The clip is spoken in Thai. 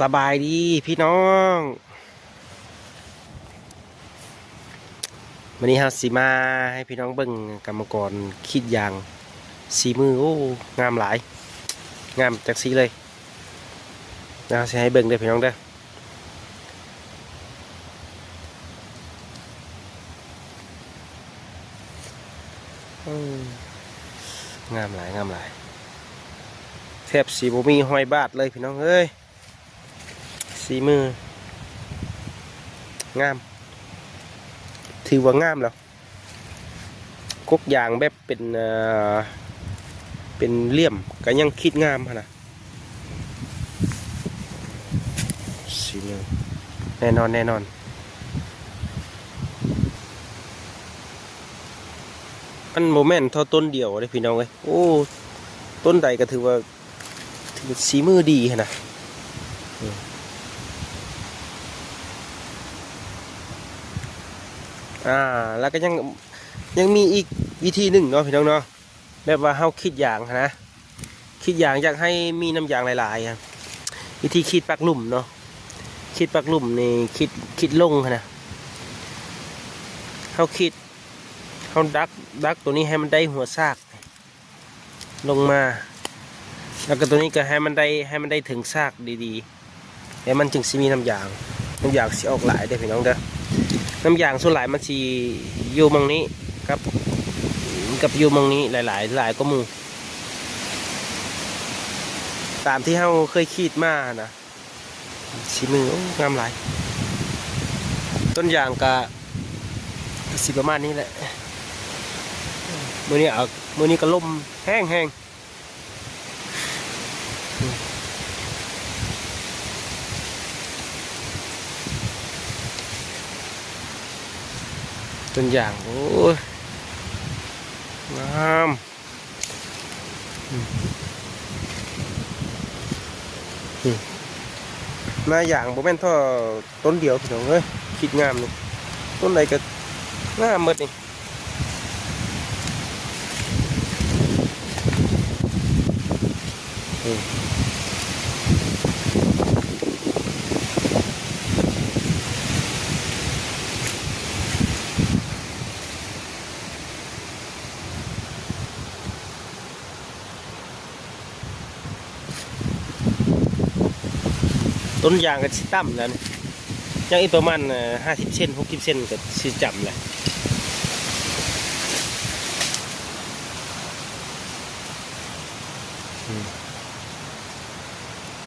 สบายดีพี่น้องวันนี้ครับสีมาให้พี่น้องเบิ่งกรรมกรคิดยางสีมือโอ้งามหลาย งามจากสีเลยนะจะให้เบิ่งเด้พี่น้องเด้อองามหลายงามหลายแทบสีบ่มีห้อยบาทเลยพี่น้องเอ้ย สีมืองาม ถือว่างามแล้วกกยางแบบเป็นเป็นเลี่ยมก็ยังคิดงามนะสีมือแน่นอนแน่นอนอันโมเมนต์เท่าต้นเดียวเลยพี่น้องเอ้ยโอ้ ต้นใดก็ถือว่า ถือว่าสีมือดีนะ อ่าแล้วก็ยังยังมีอีกวิธีหนึ่งเนาะพี่น้องเนาะแบบว่าเฮาคิดอย่างนะคิดอย่างอยากให้มีน้ำยางหลายๆอะวิธีคิดปักลุ่มเนาะคิดปักลุ่มนี่คิดคิดลงนะเฮาคิดเฮาดักดักตัวนี้ให้มันได้หัวซากลงมา แล้วก็ตัวนี้ก็ให้มันได้ให้มันได้ถึงซากดีๆแล้วมันจึงสิมีน้ำยางน้ำยางสิออกหลายเด้พี่น้องเด้อ น้ำยางส่วนหลายมันสิอยู่มองนี้ครับ กับอยู่มองนี้หลาย ๆ หลายก็มูตามที่เราเคยคิดมานะสีมืองามหลาย ต้นยางกะสิประมาณนี้แหละมือนี้เอามือนี้ก็ลมแห้งแห้ง ต้นยาง โอ้ยงามมอืมหน้าอย่างบ่แม่นท่าต้นเดียวพี่น้องเอ้ยคิดงามนี่ต้นไหนก็งามหมดนี่อืม ต้นยางก็สิต่ำแล้วนี่ยังอีกประมาณห้าสิบเซนหกสิบเซนก็สิจับแหละอืม